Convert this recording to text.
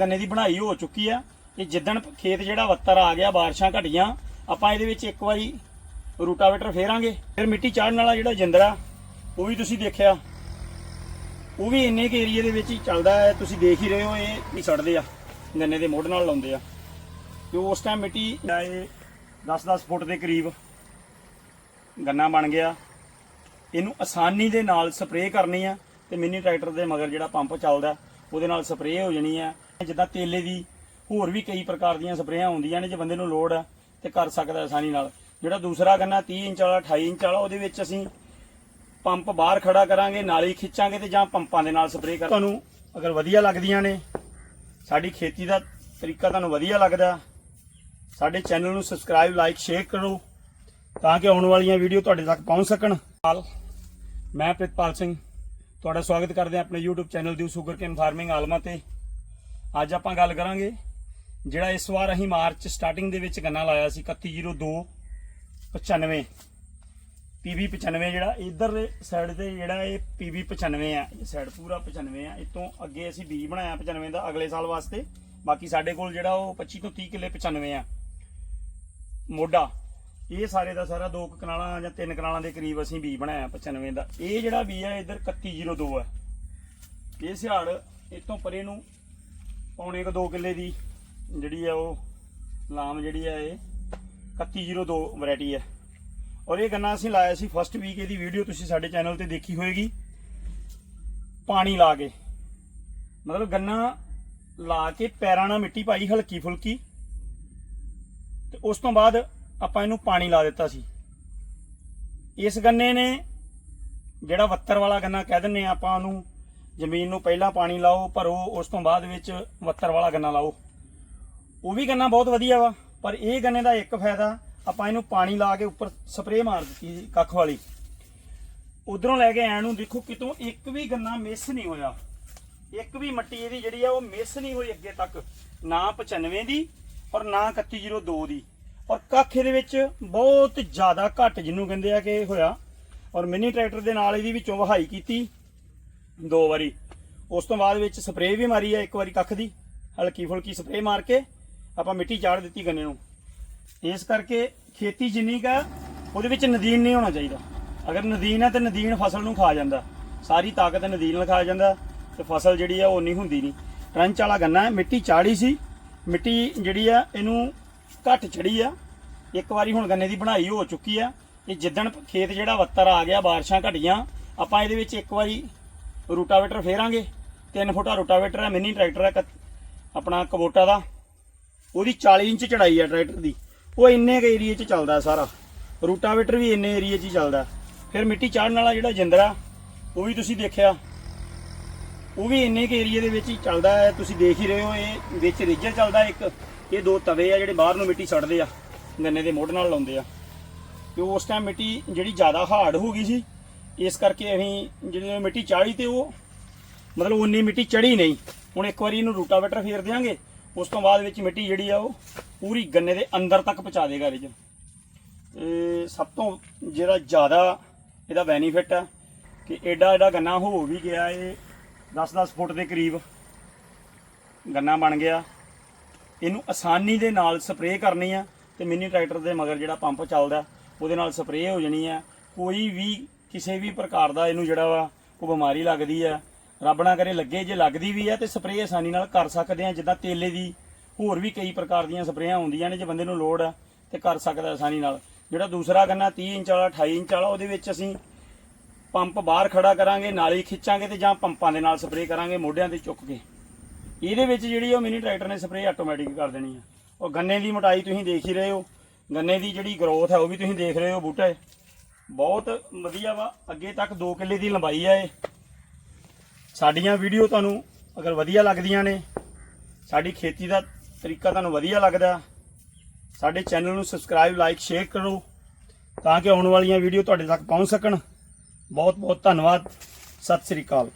ਗੰਨੇ ਦੀ ਬਣਾਈ ਹੋ ਚੁੱਕੀ ਆ ਤੇ ਜਿੱਦਣ ਖੇਤ ਜਿਹੜਾ ਵੱਤਰ ਆ ਗਿਆ, ਬਾਰਿਸ਼ਾਂ ਘਟੀਆਂ, ਆਪਾਂ ਇਹਦੇ ਵਿੱਚ ਇੱਕ ਵਾਰੀ ਰੂਟਾਵੇਟਰ ਫੇਰਾਂਗੇ। ਫਿਰ ਮਿੱਟੀ ਚਾੜਨ ਵਾਲਾ ਜਿਹੜਾ ਜਿੰਦਰਾ, ਉਹ ਵੀ ਤੁਸੀਂ ਦੇਖਿਆ। ਉਹ ਵੀ ਇੰਨੇ ਕੇ ਏਰੀਏ ਦੇ ਵਿੱਚ ਹੀ ਚੱਲਦਾ ਹੈ। ਤੁਸੀਂ ਦੇਖ ਹੀ ਰਹੇ ਹੋ ਇਹ ਵੀ ਸੜਦੇ ਆ, ਗੰਨੇ ਦੇ ਮੋਢ ਨਾਲ ਲਾਉਂਦੇ ਆ। ਤੇ ਉਸ ਟਾਈਮ ਮਿੱਟੀ ਦਾ ਇਹ 10-10 ਫੁੱਟ ਦੇ ਕਰੀਬ ਗੰਨਾ ਬਣ ਗਿਆ। ਇਹਨੂੰ ਆਸਾਨੀ ਦੇ ਨਾਲ ਸਪਰੇਅ ਕਰਨੀ ਆ ਤੇ ਮਿੰਨੀ ਟਰੈਕਟਰ ਦੇ ਮਗਰ ਜਿਹੜਾ ਪੰਪ ਚੱਲਦਾ, ਉਹਦੇ ਨਾਲ ਸਪਰੇਅ ਹੋ ਜਾਣੀ ਆ। ਜਿੱਦਾਂ ਤੇਲੇ ਦੀ ਹੋਰ ਵੀ ਕਈ ਪ੍ਰਕਾਰ ਦੀਆਂ ਸਪਰੇਆਂ ਹੁੰਦੀਆਂ ਨੇ ਜੇ ਬੰਦੇ ਨੂੰ ਲੋੜ ਆ ਤੇ ਕਰ ਸਕਦਾ ਆਸਾਨੀ ਨਾਲ। ਜਿਹੜਾ ਦੂਸਰਾ ਗੰਨਾ 30 ਇੰਚ ਵਾਲਾ 28 ਇੰਚ ਵਾਲਾ ਉਹਦੇ ਵਿੱਚ ਅਸੀਂ ਪੰਪ ਬਾਹਰ ਖੜਾ ਕਰਾਂਗੇ ਨਾਲੀ ਖਿੱਚਾਂਗੇ ਤੇ ਜਾਂ ਪੰਪਾਂ ਦੇ ਨਾਲ ਸਪਰੇਅ ਕਰ ਤੁਹਾਨੂੰ ਅਗਰ ਵਧੀਆ ਲੱਗਦੀਆਂ ਨੇ ਸਾਡੀ ਖੇਤੀ ਦਾ ਤਰੀਕਾ ਤੁਹਾਨੂੰ ਵਧੀਆ ਲੱਗਦਾ ਸਾਡੇ ਚੈਨਲ ਨੂੰ ਸਬਸਕ੍ਰਾਈਬ ਲਾਈਕ ਸ਼ੇਅਰ ਕਰੋ ਤਾਂ ਕਿ ਆਉਣ ਵਾਲੀਆਂ ਵੀਡੀਓ ਤੁਹਾਡੇ ਤੱਕ ਪਹੁੰਚ ਸਕਣ। ਮੈਂ ਪ੍ਰਿਤਪਾਲ ਸਿੰਘ ਤੁਹਾਡਾ ਸਵਾਗਤ ਕਰਦੇ ਹਾਂ ਆਪਣੇ YouTube ਚੈਨਲ ਦੀ ਸ਼ੂਗਰ ਕੇਨ ਫਾਰਮਿੰਗ ਆਲਮਾ ਤੇ। ਅੱਜ ਆਪਾਂ ਗੱਲ ਕਰਾਂਗੇ ਜਿਹੜਾ ਇਸ ਵਾਰ ਅਸੀਂ ਮਾਰਚ ਸਟਾਰਟਿੰਗ ਦੇ ਵਿੱਚ ਗੰਨਾ ਲਾਇਆ ਸੀ 3102 95 PB 95 ਜਿਹੜਾ ਇਧਰ ਸਾਈਡ ਤੇ ਜਿਹੜਾ ਇਹ PB 95 ਆ, ਇਹ ਸਾਈਡ ਪੂਰਾ 95 ਆ। ਇਹ ਤੋਂ ਅੱਗੇ ਅਸੀਂ ਬੀਜ ਬਣਾਇਆ 95 ਦਾ ਅਗਲੇ ਸਾਲ ਵਾਸਤੇ। ਬਾਕੀ ਸਾਡੇ ਕੋਲ ਜਿਹੜਾ ਉਹ 25 ਤੋਂ 30 ਕਿੱਲੇ 95 ਆ। ਮੋਢਾ, ਇਹ ਸਾਰੇ ਦਾ ਸਾਰਾ ਦੋ ਕੁ ਕਨਾਲਾਂ ਜਾਂ ਤਿੰਨ ਕਨਾਲਾਂ ਦੇ ਕਰੀਬ ਅਸੀਂ ਬੀ ਬਣਾਇਆ 95 ਦਾ। ਇਹ ਜਿਹੜਾ ਬੀ ਹੈ ਇਧਰ 3102 ਹੈ ਇਹ ਸਿਹਾੜ ਇਤੋਂ ਪਰੇ ਨੂੰ ਪੌਣੇ ਕ 2 ਕਿੱਲੇ ਦੀ ਜਿਹੜੀ ਹੈ ਉਹ ਲਾਮ ਜਿਹੜੀ ਹੈ ਇਹ 3102 ਵੈਰਾਈਟੀ ਹੈ ਔਰ ਇਹ ਗੰਨਾ ਅਸੀਂ ਲਾਇਆ ਸੀ ਫਸਟ ਵੀਕ ਇਹਦੀ ਵੀਡੀਓ ਤੁਸੀਂ ਸਾਡੇ ਚੈਨਲ ਤੇ ਦੇਖੀ ਹੋਏਗੀ। ਪਾਣੀ ਲਾ ਕੇ। ਮਤਲਬ ਗੰਨਾ ਲਾ ਕੇ ਪੈਰਾਂ ਨਾਲ ਮਿੱਟੀ ਪਾਈ, ਹਲਕੀ ਫੁਲਕੀ। ਤੇ ਉਸ ਤੋਂ ਬਾਅਦ ਆਪਾਂ ਇਹਨੂੰ ਪਾਣੀ ਲਾ ਦਿੱਤਾ ਸੀ। ਇਸ ਗੰਨੇ ਨੇ ਜਿਹੜਾ ਵੱਤਰ ਵਾਲਾ ਗੰਨਾ ਕਹਿ ਦਿੰਨੇ ਆ ਆਪਾਂ ਉਹਨੂੰ ਜ਼ਮੀਨ ਨੂੰ ਪਹਿਲਾਂ ਪਾਣੀ ਲਾਓ, ਭਰੋ, ਉਸ ਤੋਂ ਬਾਅਦ ਵਿੱਚ ਵੱਤਰ ਵਾਲਾ ਗੰਨਾ ਲਾਓ। ਉਹ ਵੀ ਗੰਨਾ ਬਹੁਤ ਵਧੀਆ ਵਾ, ਪਰ ਇਹ ਗੰਨੇ ਦਾ ਇੱਕ ਫਾਇਦਾ, ਆਪਾਂ ਇਹਨੂੰ ਪਾਣੀ ਲਾ ਕੇ ਉੱਪਰ ਸਪਰੇਅ ਮਾਰ ਦਿੱਤੀ ਕੱਖ ਵਾਲੀ। ਉਧਰੋਂ ਲੈ ਕੇ ਐਣ ਨੂੰ ਦੇਖੋ ਕਿਤੋਂ ਇੱਕ ਵੀ ਗੰਨਾ ਮਿਸ ਨਹੀਂ ਹੋਇਆ। ਇੱਕ ਵੀ ਮੱਟੀ ਇਹਦੀ ਜਿਹੜੀ ਆ ਉਹ ਮਿਸ ਨਹੀਂ ਹੋਈ ਅੱਗੇ ਤੱਕ। ਨਾ 95 ਦੀ ਔਰ ਨਾ 3102 ਦੀ ਔਰ ਕੱਖ ਇਹਦੇ ਵਿੱਚ ਬਹੁਤ ਜ਼ਿਆਦਾ ਘੱਟ ਜਿਹਨੂੰ ਕਹਿੰਦੇ ਆ ਕਿ ਹੋਇਆ। ਔਰ ਮਿੰਨੀ ਟਰੈਕਟਰ ਦੇ ਨਾਲ ਇਹਦੀ ਵਿੱਚੋਂ ਵਹਾਈ ਕੀਤੀ। ਦੋ ਵਾਰੀ। ਉਸ ਤੋਂ ਬਾਅਦ ਵਿੱਚ ਸਪਰੇਅ ਵੀ ਮਾਰੀ ਆ ਇੱਕ ਵਾਰੀ ਕੱਖ ਦੀ, ਹਲਕੀ ਫੁਲਕੀ ਸਪਰੇਅ ਮਾਰ ਕੇ ਆਪਾਂ ਮਿੱਟੀ ਚਾੜ ਦਿੱਤੀ ਗੰਨੇ ਨੂੰ। ਇਸ ਕਰਕੇ ਖੇਤੀ ਜਿੰਨੀ ਕਾ ਉਹਦੇ ਵਿੱਚ ਨਦੀਨ ਨਹੀਂ ਹੋਣਾ ਚਾਹੀਦਾ। ਅਗਰ ਨਦੀਨ ਹੈ ਤੇ ਨਦੀਨ ਫਸਲ ਨੂੰ ਖਾ ਜਾਂਦਾ। ਸਾਰੀ ਤਾਕਤ ਨਦੀਨ ਨਾਲ ਖਾ ਜਾਂਦਾ ਤੇ ਫਸਲ ਜਿਹੜੀ ਆ ਉਹ ਨਹੀਂ ਹੁੰਦੀ ਨਹੀਂ। ਟਰੰਚ ਵਾਲਾ ਗੰਨਾ ਹੈ, ਮਿੱਟੀ ਚਾੜੀ ਸੀ। ਮਿੱਟੀ ਜਿਹੜੀ ਆ, ਇਹਨੂੰ ਘੱਟ ਚੜੀ ਆ। ਇੱਕ ਵਾਰੀ ਹੁਣ ਗੰਨੇ ਦੀ ਬਣਾਈ ਹੋ ਚੁੱਕੀ ਆ। ਇਹ ਜਿੱਦਣ ਖੇਤ ਜਿਹੜਾ ਵੱਤਰ ਆ ਗਿਆ, ਬਾਰਿਸ਼ਾਂ ਘਟੀਆਂ, ਆਪਾਂ ਇਹਦੇ ਵਿੱਚ ਇੱਕ ਵਾਰੀ ਰੂਟਾਵੇਟਰ ਫੇਰਾਂਗੇ। 3 ਫੁੱਟਾ ਰੂਟਾਵੇਟਰ ਹੈ, ਮਿੰਨੀ ਟਰੈਕਟਰ ਹੈ ਕ- ਆਪਣਾ ਕਬੋਟਾ ਦਾ। ਉਹਦੀ 40 ਇੰਚ ਚੜਾਈ ਹੈ ਟਰੈਕਟਰ ਦੀ। ਉਹ ਇੰਨੇ ਕੁ ਏਰੀਏ 'ਚ ਚੱਲਦਾ ਸਾਰਾ। ਰੂਟਾਵੇਟਰ ਵੀ ਇੰਨੇ ਏਰੀਏ 'ਚ ਹੀ ਚੱਲਦਾ ਫਿਰ ਮਿੱਟੀ ਚਾੜਨ ਵਾਲਾ ਜਿਹੜਾ ਜਿੰਦਰਾ, ਉਹ ਵੀ ਤੁਸੀਂ ਦੇਖਿਆ। ਉਹ ਵੀ ਇੰਨੇ ਕੁ ਏਰੀਏ ਦੇ ਵਿੱਚ ਹੀ ਚੱਲਦਾ ਹੈ। ਤੁਸੀਂ ਦੇਖ ਹੀ ਰਹੇ ਹੋ, ਇਹ ਵਿੱਚ ਰੇਜਰ ਚੱਲਦਾ ਇੱਕ। ਇਹ ਦੋ ਤਵੇ ਆ ਜਿਹੜੇ ਬਾਹਰ ਨੂੰ ਮਿੱਟੀ ਛੱਡਦੇ ਆ। ਗੰਨੇ ਦੇ ਮੋਢ ਨਾਲ ਲਾਉਂਦੇ ਆ। ਤੇ ਉਸ ਟਾਈਮ ਮਿੱਟੀ ਜਿਹੜੀ ਜ਼ਿਆਦਾ ਹਾਰਡ ਹੋ ਗਈ ਸੀ ਇਸ ਕਰਕੇ ਅਸੀਂ ਜਿਹੜੀ ਮਿੱਟੀ ਚਾੜੀ ਤੇ ਉਹ, ਮਤਲਬ ਉਨੀ ਮਿੱਟੀ ਚੜੀ ਨਹੀਂ। ਹੁਣ ਇੱਕ ਵਾਰੀ ਇਹਨੂੰ ਰੂਟਾਵੇਟਰ ਫੇਰ ਦਿਆਂਗੇ, ਉਸ ਤੋਂ ਬਾਅਦ ਵਿੱਚ ਮਿੱਟੀ ਜਿਹੜੀ ਆ ਉਹ ਪੂਰੀ ਗੰਨੇ ਦੇ ਅੰਦਰ ਤੱਕ ਪਹੁੰਚਾ ਦੇਗਾ ਇਹਦੇ 'ਚ। ਇਹ ਸਭ ਤੋਂ ਜਿਹੜਾ ਜ਼ਿਆਦਾ ਇਹਦਾ ਬੈਨੀਫਿਟ ਆ ਕਿ ਐਡਾ ਐਡਾ ਗੰਨਾ ਹੋ ਵੀ ਗਿਆ ਇਹ 10-10 ਫੁੱਟ ਦੇ ਕਰੀਬ ਗੰਨਾ ਬਣ ਗਿਆ। ਇਹਨੂੰ ਆਸਾਨੀ ਦੇ ਨਾਲ ਸਪਰੇਅ ਕਰਨੀ ਆ ਤੇ ਮਿੰਨੀ ਟਰੈਕਟਰ ਦੇ ਮਗਰ ਜਿਹੜਾ ਪੰਪ ਚੱਲਦਾ, ਉਹਦੇ ਨਾਲ ਸਪਰੇਅ ਹੋ ਜਾਣੀ ਆ। ਕੋਈ ਵੀ ਕਿਸੇ ਵੀ ਪ੍ਰਕਾਰ ਦਾ ਇਹਨੂੰ ਜਿਹੜਾ ਵਾ, ਉਹ ਬਿਮਾਰੀ ਲੱਗਦੀ ਆ। ਰੱਬ ਨਾ ਕਰੇ ਲੱਗੇ, ਜੇ ਲੱਗਦੀ ਵੀ ਆ ਤੇ ਸਪਰੇਅ ਆਸਾਨੀ ਨਾਲ ਕਰ ਸਕਦੇ ਆ, ਜਿੱਦਾਂ ਤੇਲੇ ਦੀ। ਹੋਰ ਵੀ ਕਈ ਪ੍ਰਕਾਰ ਦੀਆਂ ਸਪਰੇਆਂ ਹੁੰਦੀਆਂ ਨੇ ਜੇ ਬੰਦੇ ਨੂੰ ਲੋੜ ਆ ਤੇ ਕਰ ਸਕਦਾ ਆਸਾਨੀ ਨਾਲ। ਜਿਹੜਾ ਦੂਸਰਾ ਗੰਨਾ 30 ਇੰਚ ਵਾਲਾ 28 ਇੰਚ ਵਾਲਾ, ਉਹਦੇ ਵਿੱਚ ਅਸੀਂ ਪੰਪ ਬਾਹਰ ਖੜਾ ਕਰਾਂਗੇ, ਨਾਲੀ ਖਿੱਚਾਂਗੇ ਤੇ ਜਾਂ ਪੰਪਾਂ ਦੇ ਨਾਲ ਸਪਰੇਅ ਕਰਾਂਗੇ ਮੋਢਿਆਂ ਤੇ ਚੁੱਕ ਕੇ। ਇਹਦੇ ਵਿੱਚ ਜਿਹੜੀ ਉਹ ਮਿਨੀ ਟਰੈਕਟਰ ਨੇ ਸਪਰੇਅ ਆਟੋਮੈਟਿਕ ਕਰ ਦੇਣੀ ਆ। ਉਹ ਗੰਨੇ ਦੀ ਮੋਟਾਈ ਤੁਸੀਂ ਦੇਖ ਹੀ ਰਹੇ ਹੋ। ਗੰਨੇ ਦੀ ਜਿਹੜੀ ਗਰੋਥ ਹੈ ਉਹ ਵੀ ਤੁਸੀਂ ਦੇਖ ਰਹੇ ਹੋ ਬੂਟੇ। ਬਹੁਤ ਵਧੀਆ ਵਾ। ਅੱਗੇ ਤੱਕ 2 ਕਿੱਲੇ ਦੀ ਲੰਬਾਈ ਆ ਇਹ। ਸਾਡੀਆਂ ਵੀਡੀਓ ਤੁਹਾਨੂੰ ਅਗਰ ਵਧੀਆ ਲੱਗਦੀਆਂ ਨੇ, ਸਾਡੀ ਖੇਤੀ ਦਾ ਤਰੀਕਾ ਤੁਹਾਨੂੰ ਵਧੀਆ ਲੱਗਦਾ, ਸਾਡੇ ਚੈਨਲ ਨੂੰ ਸਬਸਕ੍ਰਾਈਬ ਲਾਈਕ ਸ਼ੇਅਰ ਕਰੋ ਤਾਂ ਕਿ ਆਉਣ ਵਾਲੀਆਂ ਵੀਡੀਓ ਤੁਹਾਡੇ ਤੱਕ ਪਹੁੰਚ ਸਕਣ। ਬਹੁਤ ਬਹੁਤ ਧੰਨਵਾਦ। ਸਤਿ ਸ੍ਰੀ ਅਕਾਲ।